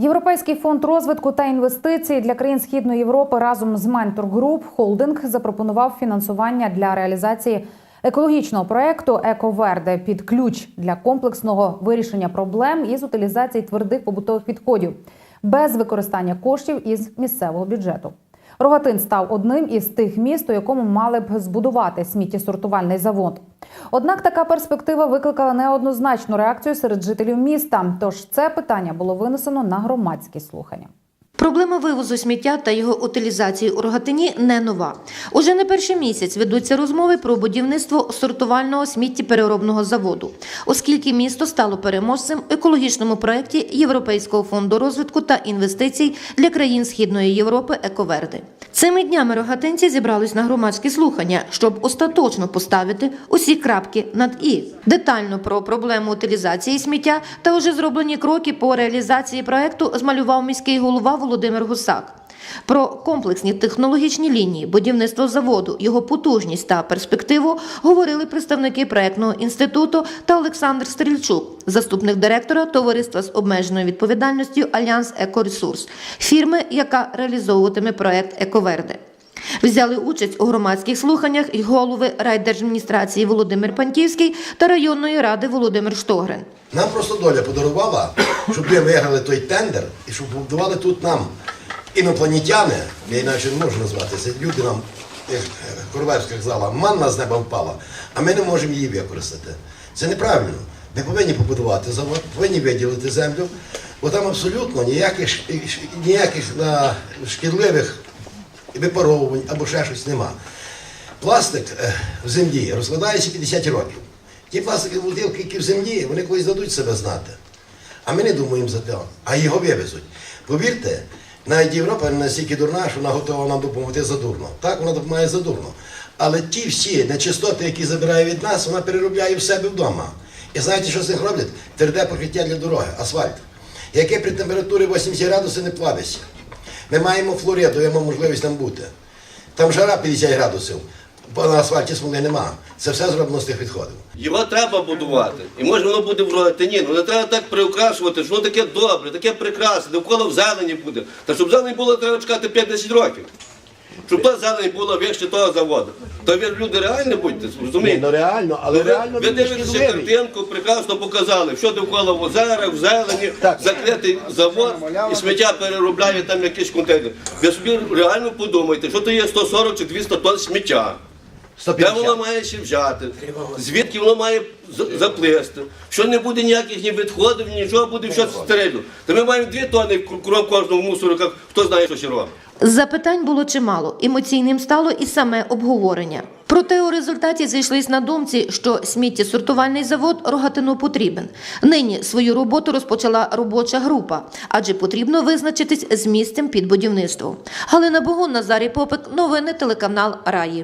Європейський фонд розвитку та інвестицій для країн Східної Європи разом з Group Холдинг запропонував фінансування для реалізації екологічного проекту «Ековерде» під ключ для комплексного вирішення проблем із утилізації твердих побутових відходів без використання коштів із місцевого бюджету. Рогатин став одним із тих міст, у якому мали б збудувати сміттєсортувальний завод. Однак така перспектива викликала неоднозначну реакцію серед жителів міста. Тож це питання було винесено на громадські слухання. Проблема вивозу сміття та його утилізації у Рогатині не нова. Уже не перший місяць ведуться розмови про будівництво сортувального сміттєпереробного заводу, оскільки місто стало переможцем в екологічному проєкті Європейського фонду розвитку та інвестицій для країн Східної Європи Ековерди. Цими днями рогатинці зібрались на громадські слухання, щоб остаточно поставити усі крапки над і детально про проблему утилізації сміття та уже зроблені кроки по реалізації проекту змалював міський голова Володимир Гусак. Про комплексні технологічні лінії, будівництво заводу, його потужність та перспективу говорили представники проектного інституту та Олександр Стрільчук, заступник директора товариства з обмеженою відповідальністю Альянс Екоресурс, фірми, яка реалізовуватиме проект Ековерде. Взяли участь у громадських слуханнях і голови райдержадміністрації Володимир Паньківський та районної ради Володимир Штогрин. Нам просто доля подарувала, щоб ми виграли той тендер і щоб побудували тут нам інопланетяни, я іначе не можу назвати, це люди нам, як Королевська казала, манна з неба впала, а ми не можемо її використати. Це неправильно. Ми повинні побудувати завод, повинні виділити землю, бо там абсолютно ніяких, ніяких шкідливих випаровувань або ще щось нема. Пластик е, в землі розкладається 50 років. Ті пластикові бутилки, які в землі, вони колись дадуть себе знати. А ми не думаємо за те, а його вивезуть. Повірте, навіть Європа не настільки дурна, що вона готова нам допомогти задурно. Так, вона допомагає задурно. Але ті всі нечистоти, які забирає від нас, вона переробляє в себе вдома. І знаєте, що з них роблять? Тверде покриття для дороги, асфальт, яке при температурі 80 градусів не плавиться. Ми маємо Флориду, даємо можливість там бути. Там жара 50 градусів, бо на асфальті смоли нема. Це все зроблено з тих відходів. Його треба будувати. І може воно буде вродити. Ні, Ну не треба так приукрашувати, що воно таке добре, таке прекрасне, довкола в зелені буде. Та щоб зелені було, треба чекати 5-10 років. Щоб та зелень була вище того заводу. Та ви люди реально будьте, розумієте? ну реально, але реально ви дивитеся картинку, прекрасно показали, що довкола в озерах, в зелені, закритий завод і сміття переробляє там якийсь контейнер. Ви собі реально подумайте, що то є 140 чи 200 тонн сміття. Де воно має ще взяти? Звідки воно має заплисти? Що не буде ніяких ні відходів, нічого, буде все стерильно. Та ми маємо дві тонни кр- кров кожного мусору, хто знає, що ще робить. Запитань було чимало. Емоційним стало і саме обговорення. Проте у результаті зійшлись на думці, що сміттєсортувальний завод Рогатину потрібен. Нині свою роботу розпочала робоча група, адже потрібно визначитись з місцем під будівництво. Галина Богун, Назарій Попик, новини телеканал Раї.